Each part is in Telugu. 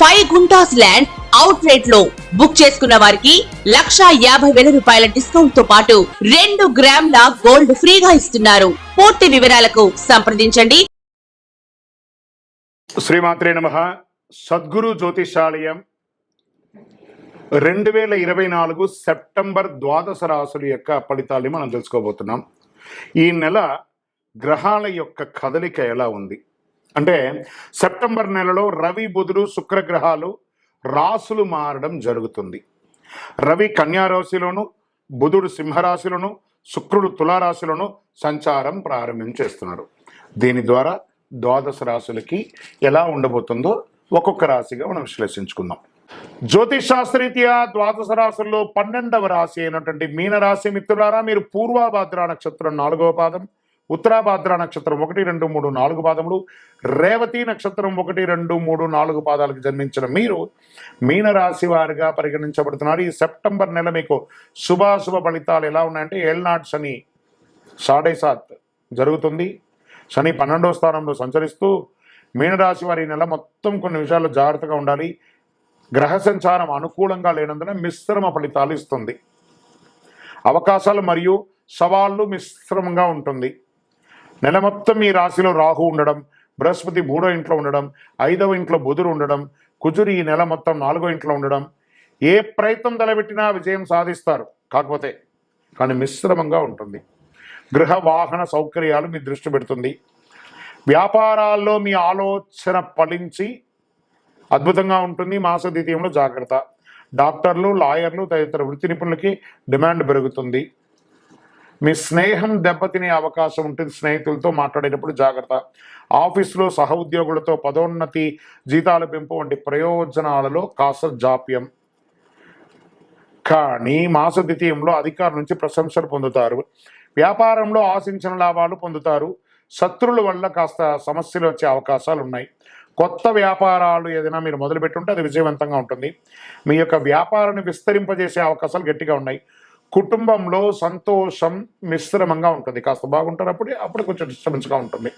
ఫైవ్ గుంటాస్ ల్యాండ్ అవుట్ రేట్లో బుక్ చేసుకున్న వారికి లక్షా యాభై వేల రూపాయల డిస్కౌంట్తో పాటు రెండు గ్రాముల గోల్డ్ ఫ్రీగా ఇస్తున్నారు. పూర్తి వివరాలకు సంప్రదించండి. శ్రీమాత్రే నమ. సద్గురు జ్యోతిషాలయం రెండు వేల ఇరవై నాలుగు సెప్టెంబర్ ద్వాదశ రాశుల యొక్క ఫలితాలని మనం తెలుసుకోబోతున్నాం. ఈ నెల గ్రహాల యొక్క కదలిక ఎలా ఉంది? అంటే సెప్టెంబర్ నెలలో రవి బుధుడు శుక్రగ్రహాలు రాసులు మారడం జరుగుతుంది. రవి కన్యారాశిలోను బుధుడు సింహరాశిలోను శుక్రుడు తులారాశిలోను సంచారం ప్రారంభించేస్తున్నారు దీని ద్వారా ద్వాదశ రాశులకి ఎలా ఉండబోతుందో ఒక్కొక్క రాశిగా మనం విశ్లేషించుకుందాం. జ్యోతిష్ శాస్త్రీత్యా ద్వాదశ రాశుల్లో పన్నెండవ రాశి అయినటువంటి మీనరాశి మిత్రులారా మీరు పూర్వాభాద్ర నక్షత్రం నాలుగవ పాదం ఉత్తరాభాద్ర నక్షత్రం ఒకటి రెండు మూడు నాలుగు పాదములు. రేవతి నక్షత్రం ఒకటి రెండు మూడు నాలుగు పాదాలకు జన్మించిన మీరు మీనరాశి వారిగా పరిగణించబడుతున్నారు. ఈ సెప్టెంబర్ నెల మీకు శుభాశుభ ఫలితాలు ఎలా ఉన్నాయంటే ఏళ్నాడు శని సాడే సాత్ జరుగుతుంది. శని పన్నెండవ స్థానంలో సంచరిస్తూ మీనరాశి వారి నెల మొత్తం కొన్ని విషయాల్లో జాగ్రత్తగా ఉండాలి. గ్రహ సంచారం అనుకూలంగా లేనందున మిశ్రమ ఫలితాలు ఇస్తుంది. అవకాశాలు మరియు సవాళ్ళు మిశ్రమంగా ఉంటుంది. నెల మొత్తం ఈ రాశిలో రాహు ఉండడం బృహస్పతి మూడో ఇంట్లో ఉండడం ఐదవ ఇంట్లో బుధుడు ఉండడం కుజుడు ఈ నెల మొత్తం నాలుగో ఇంట్లో ఉండడం ఏ ప్రయత్నం తలబెట్టినా విజయం సాధిస్తారు. కాకపోతే కానీ మిశ్రమంగా ఉంటుంది. గృహ వాహన సౌకర్యాలు మీ దృష్టి పెడుతుంది. వ్యాపారాల్లో మీ ఆలోచన ఫలించి అద్భుతంగా ఉంటుంది. మాస ద్వితీయంలో జాగ్రత్త. డాక్టర్లు లాయర్లు తదితర వృత్తి నిపుణులకి డిమాండ్ పెరుగుతుంది. మీ స్నేహం దెబ్బతినే అవకాశం ఉంటుంది. స్నేహితులతో మాట్లాడేటప్పుడు జాగ్రత్త. ఆఫీసులో సహ ఉద్యోగులతో పదోన్నతి జీతాల పెంపు వంటి ప్రయోజనాలలో కాస్త జాప్యం. కానీ మాస ద్వితీయంలో అధికారుల నుంచి ప్రశంసలు పొందుతారు. వ్యాపారంలో ఆశించిన లాభాలు పొందుతారు. శత్రువుల వల్ల కాస్త సమస్యలు వచ్చే అవకాశాలు ఉన్నాయి. కొత్త వ్యాపారాలు ఏదైనా మీరు మొదలుపెట్టుంటే అది విజయవంతంగా ఉంటుంది. మీ యొక్క వ్యాపారాన్ని విస్తరింపజేసే అవకాశాలు గట్టిగా ఉన్నాయి. కుటుంబంలో సంతోషం మిశ్రమంగా ఉంటుంది. కాస్త బాగుంటారు అప్పుడు అప్పుడు కొంచెం డిస్టర్బెన్స్గా ఉంటుంది.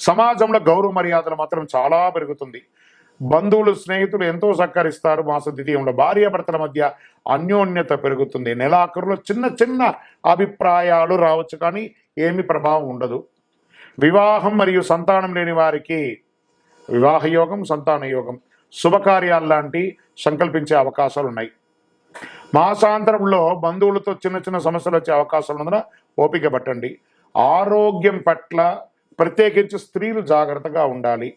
సమాజంలో గౌరవ మర్యాదలు మాత్రం చాలా పెరుగుతుంది. బంధువులు స్నేహితులు ఎంతో సహకరిస్తారు. మాస ద్వితీయంలో భార్యాభర్తల మధ్య అన్యోన్యత పెరుగుతుంది. నెలాఖరులో చిన్న చిన్న అభిప్రాయాలు రావచ్చు కానీ ఏమి ప్రభావం ఉండదు. వివాహం మరియు సంతానం లేని వారికి వివాహ యోగం సంతాన యోగం శుభకార్యాలు లాంటి సంకల్పించే అవకాశాలు ఉన్నాయి. మాసాంతరంలో బంధువులతో చిన్న చిన్న సమస్యలు వచ్చే అవకాశాలు ఉన్నందున ఓపిక పట్టండి. ఆరోగ్యం పట్ల ప్రత్యేకించి స్త్రీలు జాగ్రత్తగా ఉండాలి.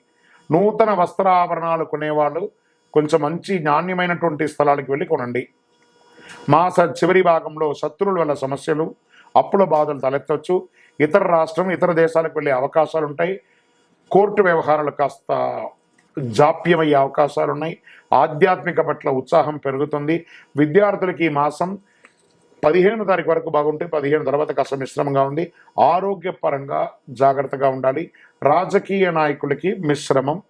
నూతన వస్త్రాభరణాలు కొనేవాళ్ళు కొంచెం మంచి నాణ్యమైనటువంటి స్థలాలకు వెళ్ళి కొనండి. మాస చివరి భాగంలో శత్రువుల వల్ల సమస్యలు అప్పుల బాధలు తలెత్తవచ్చు ఇతర రాష్ట్రం ఇతర దేశాలకు వెళ్ళే అవకాశాలు ఉంటాయి. కోర్టు వ్యవహారాలు కాస్త జాప్యమయ్యే అవకాశాలు ఉన్నాయి ఆధ్యాత్మిక పట్ల ఉత్సాహం పెరుగుతుంది. విద్యార్థులకి ఈ మాసం పదిహేను తారీఖు వరకు బాగుంటే పదిహేను తర్వాత కాస్త మిశ్రమంగా ఉంది ఆరోగ్యపరంగా జాగ్రత్తగా ఉండాలి. రాజకీయ నాయకులకి మిశ్రమం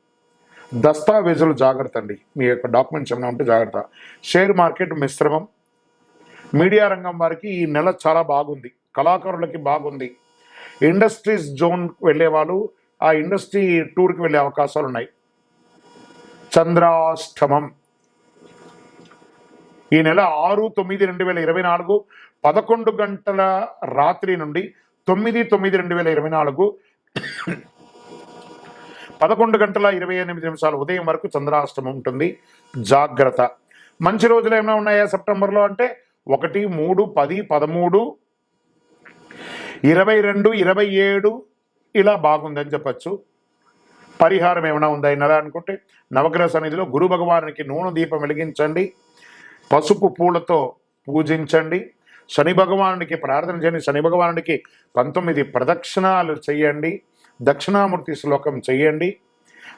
దస్తావేజులు జాగ్రత్త అండి. మీ యొక్క డాక్యుమెంట్స్ ఏమైనా ఉంటే జాగ్రత్త. షేర్ మార్కెట్ మిశ్రమం. మీడియా రంగం వారికి ఈ నెల చాలా బాగుంది. కళాకారులకి బాగుంది. ఇండస్ట్రీస్ జోన్ వెళ్ళే వాళ్ళు ఆ ఇండస్ట్రీ టూర్కి వెళ్ళే అవకాశాలు ఉన్నాయి చంద్రాష్టమం. ఈ నెల ఆరు తొమ్మిది రెండు వేల ఇరవై నాలుగు పదకొండు గంటల రాత్రి నుండి తొమ్మిది తొమ్మిది రెండు వేల ఇరవై నాలుగు పదకొండు గంటల ఇరవై ఎనిమిది నిమిషాలు ఉదయం వరకు చంద్రాష్టమం ఉంటుంది. జాగ్రత్త. మంచి రోజులు ఏమైనా ఉన్నాయా సెప్టెంబర్లో అంటే ఒకటి మూడు పది పదమూడు ఇరవై రెండు ఇరవై ఏడు ఇలా బాగుందని చెప్పచ్చు. పరిహారం ఏమైనా ఉందా ఈ అనుకుంటే నవగ్రహ సన్నిధిలో గురు భగవానికి నూనె దీపం వెలిగించండి. పసుపు పూలతో పూజించండి. శని భగవానుడికి ప్రార్థన చేయండి. శని భగవానుడికి పంతొమ్మిది ప్రదక్షిణాలు చేయండి. దక్షిణామూర్తి శ్లోకం చేయండి.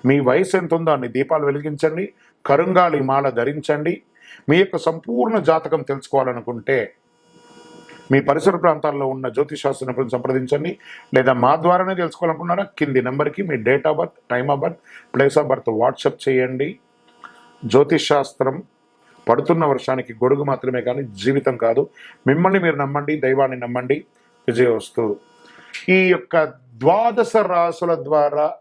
మీ వయసు ఎంత ఉందో అన్ని దీపాలు వెలిగించండి. కరుంగాలి మాల ధరించండి. మీ యొక్క సంపూర్ణ జాతకం తెలుసుకోవాలనుకుంటే మీ పరిసర ప్రాంతాల్లో ఉన్న జ్యోతిశాస్త్ర నిపుణులను సంప్రదించండి. లేదా మా ద్వారానే తెలుసుకోవాలనుకున్నారా కింది నెంబర్కి మీ date of birth time of birth place of birth WhatsApp చేయండి. జ్యోతిష్శాస్త్రం పడుతున్న వర్షానికి గొడుగు మాత్రమే కానీ జీవితం కాదు. మిమ్మల్ని మీరు నమ్మండి దైవాన్ని నమ్మండి. విజయవస్తు ఈ యొక్క ద్వాదశ రాసుల ద్వారా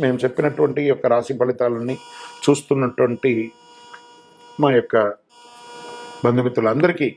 మేము చెప్పినటువంటి ఈ యొక్క రాశి ఫలితాలని చూస్తున్నటువంటి మా యొక్క బంధుమిత్రులందరికీ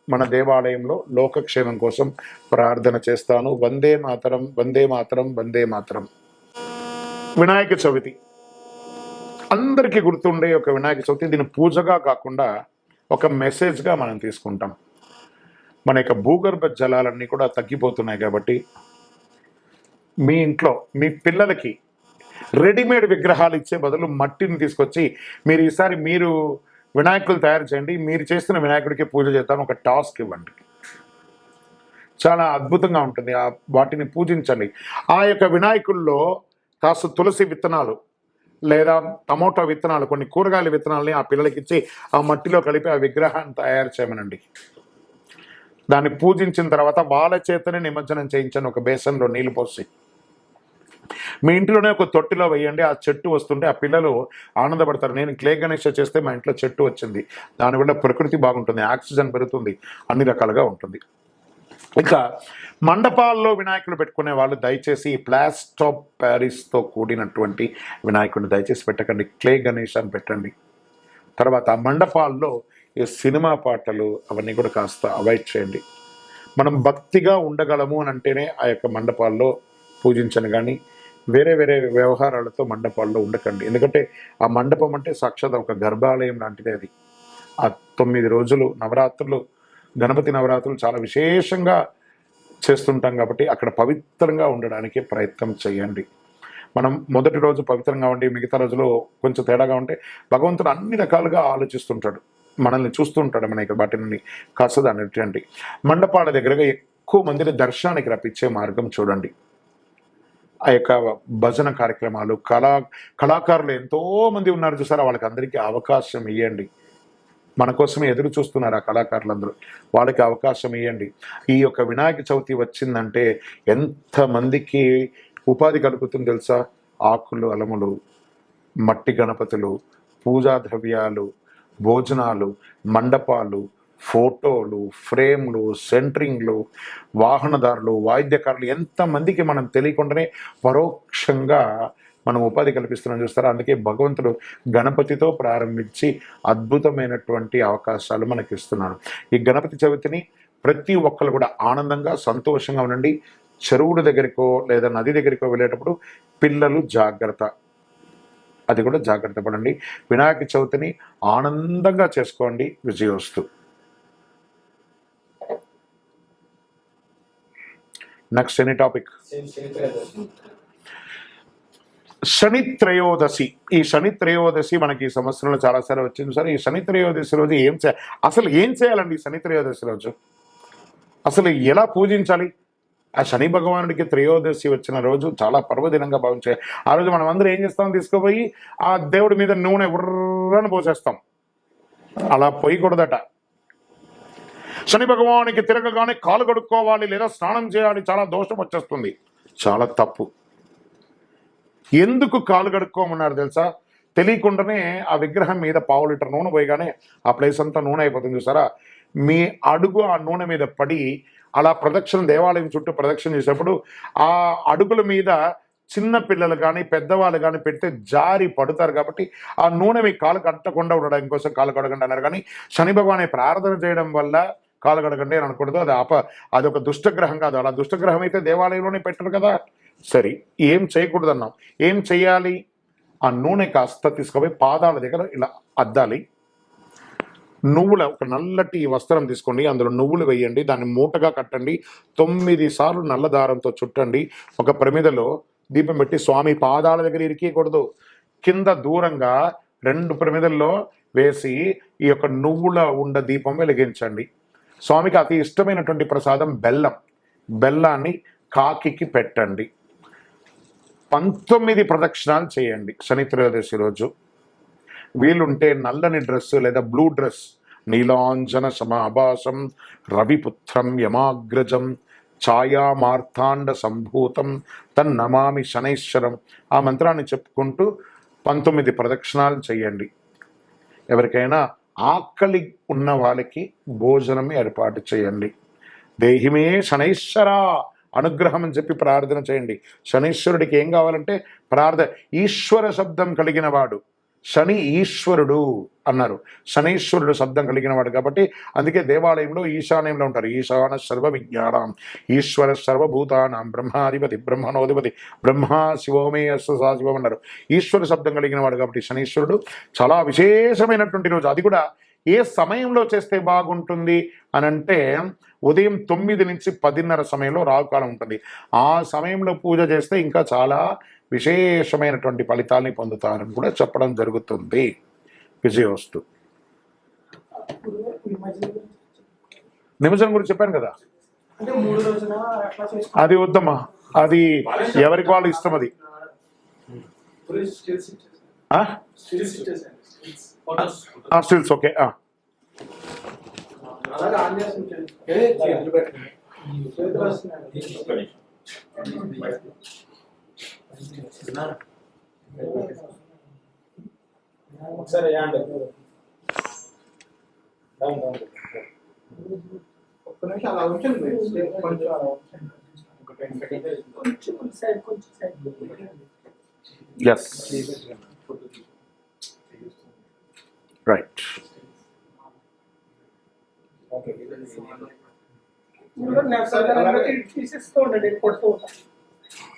మన దేవాలయంలో లోకక్షేమం కోసం ప్రార్థన చేస్తాను. వందే మాతరం వందే మాతరం వందే మాతరం. వినాయక చవితి. అందరికీ గుర్తుండే ఒక వినాయక చవితి. దీన్ని పూజగా కాకుండా ఒక మెసేజ్గా మనం తీసుకుంటాం. మన యొక్క భూగర్భ జలాలన్నీ కూడా తగ్గిపోతున్నాయి కాబట్టి మీ ఇంట్లో మీ పిల్లలకి రెడీమేడ్ విగ్రహాలు ఇచ్చే బదులు మట్టిని తీసుకొచ్చి మీరు ఈసారి మీరు వినాయకులు తయారు చేయండి. మీరు చేస్తున్న వినాయకుడికి పూజ చేస్తాను. ఒక టాస్క్ ఇవ్వండి. చాలా అద్భుతంగా ఉంటుంది. ఆ వాటిని పూజించండి. ఆ యొక్క వినాయకుల్లో కాస్త తులసి విత్తనాలు లేదా టమోటా విత్తనాలు కొన్ని కూరగాయల విత్తనాలని ఆ పిల్లలకి ఇచ్చి ఆ మట్టిలో కలిపి ఆ విగ్రహాన్ని తయారు చేయమనండి. దాన్ని పూజించిన తర్వాత వాళ్ళ చేతనే నిమజ్జనం చేయించండి. ఒక బేసన్లో నీళ్ళు పోసి. మీ ఇంట్లోనే ఒక తొట్టిలో వేయండి ఆ చెట్టు వస్తుంటే ఆ పిల్లలు ఆనందపడతారు. నేను క్లే గణేష చేస్తే మా ఇంట్లో చెట్టు వచ్చింది. దానివల్ల ప్రకృతి బాగుంటుంది ఆక్సిజన్ పెరుగుతుంది అన్ని రకాలుగా ఉంటుంది. ఇంకా మండపాల్లో వినాయకుడు పెట్టుకునే వాళ్ళు దయచేసి ప్లాస్టో ప్యారిస్తో కూడినటువంటి వినాయకుడిని దయచేసి పెట్టకండి క్లే గణేష్ అని పెట్టండి. తర్వాత ఆ మండపాల్లో ఈ సినిమా పాటలు అవన్నీ కూడా కాస్త అవాయిడ్ చేయండి. మనం భక్తిగా ఉండగలము అని అంటేనే ఆ యొక్క మండపాల్లో పూజించను కానీ వేరే వేరే వ్యవహారాలతో మండపాల్లో ఉండకండి. ఎందుకంటే ఆ మండపం అంటే సాక్షాత్ ఒక గర్భాలయం లాంటిది అది. ఆ తొమ్మిది రోజులు నవరాత్రులు గణపతి నవరాత్రులు చాలా విశేషంగా చేస్తుంటాం కాబట్టి అక్కడ పవిత్రంగా ఉండడానికి ప్రయత్నం చేయండి. మనం మొదటి రోజు పవిత్రంగా ఉండి మిగతా రోజులు కొంచెం తేడాగా ఉంటే భగవంతుడు అన్ని రకాలుగా ఆలోచిస్తుంటాడు. మనల్ని చూస్తుంటాడు మనకి వాటిని కాస్త దాన్ని మండపాల దగ్గరగా ఎక్కువ మందిని దర్శనానికి రప్పించే మార్గం చూడండి. ఆ యొక్క భజన కార్యక్రమాలు కళా కళాకారులు ఎంతోమంది ఉన్నారు చూసారా? వాళ్ళకి అందరికీ అవకాశం ఇవ్వండి మన కోసమే ఎదురు చూస్తున్నారు ఆ కళాకారులందరూ. వాళ్ళకి అవకాశం ఇవ్వండి ఈ యొక్క వినాయక చవితి వచ్చిందంటే ఎంతమందికి ఉపాధి కలుగుతుంది తెలుసా? ఆకులు అలములు మట్టి గణపతులు పూజా ద్రవ్యాలు భోజనాలు మండపాలు ఫోటోలు ఫ్రేమ్లు సెంటరింగ్లు వాహనదారులు వాయిద్యకారులు ఎంతమందికి మనం తెలియకుండానే పరోక్షంగా మనం ఉపాధి కల్పిస్తున్నాం చూస్తారా? అందుకే భగవంతుడు గణపతితో ప్రారంభించి అద్భుతమైనటువంటి అవకాశాలు మనకి ఇస్తున్నాడు ఈ గణపతి చవితిని ప్రతి ఒక్కరు కూడా ఆనందంగా సంతోషంగా ఉండండి. చెరువుల దగ్గరికో లేదా నది దగ్గరికో వెళ్ళేటప్పుడు పిల్లలు జాగ్రత్త. అది కూడా జాగ్రత్త పడండి. వినాయక చవితిని ఆనందంగా చేసుకోండి. విజయోస్తు. నెక్స్ట్ ఎనీ టాపిక్ శని త్రయోదశి. ఈ శని త్రయోదశి మనకి ఈ సంవత్సరంలో చాలాసార్లు వచ్చింది సార్. ఈ శని త్రయోదశి రోజు ఏం చేయాలి అసలు ఏం చేయాలండి ఈ శని త్రయోదశి రోజు? అసలు ఎలా పూజించాలి? ఆ శని భగవానుడికి త్రయోదశి వచ్చిన రోజు చాలా పర్వదినంగా భావించే ఆ రోజు మనం అందరం ఏం చేస్తాం? తీసుకుపోయి ఆ దేవుడి మీద నూనె ఉర్రని పోసేస్తాం. అలా పోయకూడదట. శని భగవానికి తిరగగానే కాలు కడుక్కోవాలి లేదా స్నానం చేయాలి చాలా దోషం వచ్చేస్తుంది. చాలా తప్పు. ఎందుకు కాలు కడుక్కోమన్నారు తెలుసా? తెలియకుండానే ఆ విగ్రహం మీద పావు లీటర్ నూనె పోయగానే ఆ ప్లేస్ అంతా నూనె అయిపోతుంది చూసారా? మీ అడుగు ఆ నూనె మీద పడి అలా ప్రదక్షిణ దేవాలయం చుట్టూ ప్రదక్షిణ చేసేప్పుడు ఆ అడుగుల మీద చిన్న పిల్లలు కానీ పెద్దవాళ్ళు కానీ పెడితే జారి పడతారు కాబట్టి ఆ నూనె మీ కాలు కట్టకుండా ఉండడం కోసం కాలు కడగండి అన్నారు. కానీ శని భగవాన్ ప్రార్థన చేయడం వల్ల కాలు కడగండి అని అనకూడదు. అది అప అది ఒక దుష్టగ్రహం కాదు. అలా దుష్టగ్రహం అయితే దేవాలయంలోనే పెట్టరు కదా. సరే ఏం చేయకూడదు అన్నాం ఏం చేయాలి? ఆ నూనె కాస్త తీసుకుపోయి పాదాల దగ్గర ఇలా అద్దాలి. నువ్వుల ఒక నల్లటి వస్త్రం తీసుకోండి. అందులో నువ్వులు వేయండి. దాన్ని మూటగా కట్టండి. తొమ్మిది సార్లు నల్ల దారంతో చుట్టండి. ఒక ప్రమిదలో దీపం పెట్టి స్వామి పాదాల దగ్గర ఇరికీయకూడదు. కింద దూరంగా రెండు ప్రమిదల్లో వేసి ఈ యొక్క నువ్వుల ఉండ దీపం వెలిగించండి. స్వామికి అతి ఇష్టమైనటువంటి ప్రసాదం బెల్లం. బెల్లాన్ని కాకికి పెట్టండి. పంతొమ్మిది ప్రదక్షిణాలు చేయండి శని త్రయోదశి రోజు. వీలుంటే నల్లని డ్రెస్ లేదా బ్లూ డ్రెస్ నీలాంజన సమాభాసం రవిపుత్రం యమాగ్రజం ఛాయామార్తాండ సంభూతం తన్నమామి శనైశ్వరం ఆ మంత్రాన్ని చెప్పుకుంటూ పంతొమ్మిది ప్రదక్షిణాలు చేయండి. ఎవరికైనా ఆకలి ఉన్న వాళ్ళకి భోజనం ఏర్పాటు చేయండి. దేహిమే శనైశ్వర అనుగ్రహం అని చెప్పి ప్రార్థన చేయండి. శనీశ్వరుడికి ఏం కావాలంటే ప్రార్థన ఈశ్వర శబ్దం కలిగిన వాడు. శని ఈశ్వరుడు అన్నారు. శనీశ్వరుడు శబ్దం కలిగిన వాడు కాబట్టి అందుకే దేవాలయంలో ఈశాన్యంలో ఉంటారు. ఈశాన సర్వ విజ్ఞానం ఈశ్వర సర్వభూతానాం బ్రహ్మాధిపతి బ్రహ్మణోధిపతి బ్రహ్మ శివోమే అస్సు శివం అన్నారు. ఈశ్వర శబ్దం కలిగిన వాడు కాబట్టి శనీశ్వరుడు చాలా విశేషమైనటువంటి రోజు. అది కూడా ఏ సమయంలో చేస్తే బాగుంటుంది అని అంటే ఉదయం తొమ్మిది నుంచి పదిన్నర సమయంలో రావుకాలం ఉంటుంది. ఆ సమయంలో పూజ చేస్తే ఇంకా చాలా విశేషమైనటువంటి ఫలితాల్ని పొందుతారని కూడా చెప్పడం జరుగుతుంది. విజయోస్తు నిమజ్జనం గురించి చెప్పాను కదా? అంటే మూడు రోజున అట్లా చేసుకో అది వద్దమ్మా అది ఎవరికి వాళ్ళు ఇష్టం అది? స్టిల్స్ ఓకే ఆ. అలాగే ఆన్ చేసి ఉంటుంది ఏ చేతులు పెట్టండి చేతులు వస్తున్నాయి ఒకసారి వేయండి ఒక్క నిమిషం అలా ఉంచండి స్టెప్ కొంచెం అలా ఉంచండి ఒక టెన్ సెకండ్స్ కొంచెం సైడ్ కొంచెం సైడ్ ఎస్ రైట్ తీసేస్తూ ఉండండి కొడుతూ ఉంటాను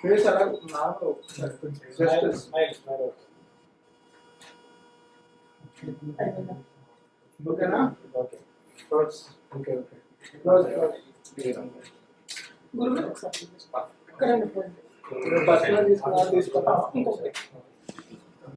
Here's another narrow justice. Okay, na? Okay. Close. Okay, okay. Close, close. Guru, current point. Personal is not this.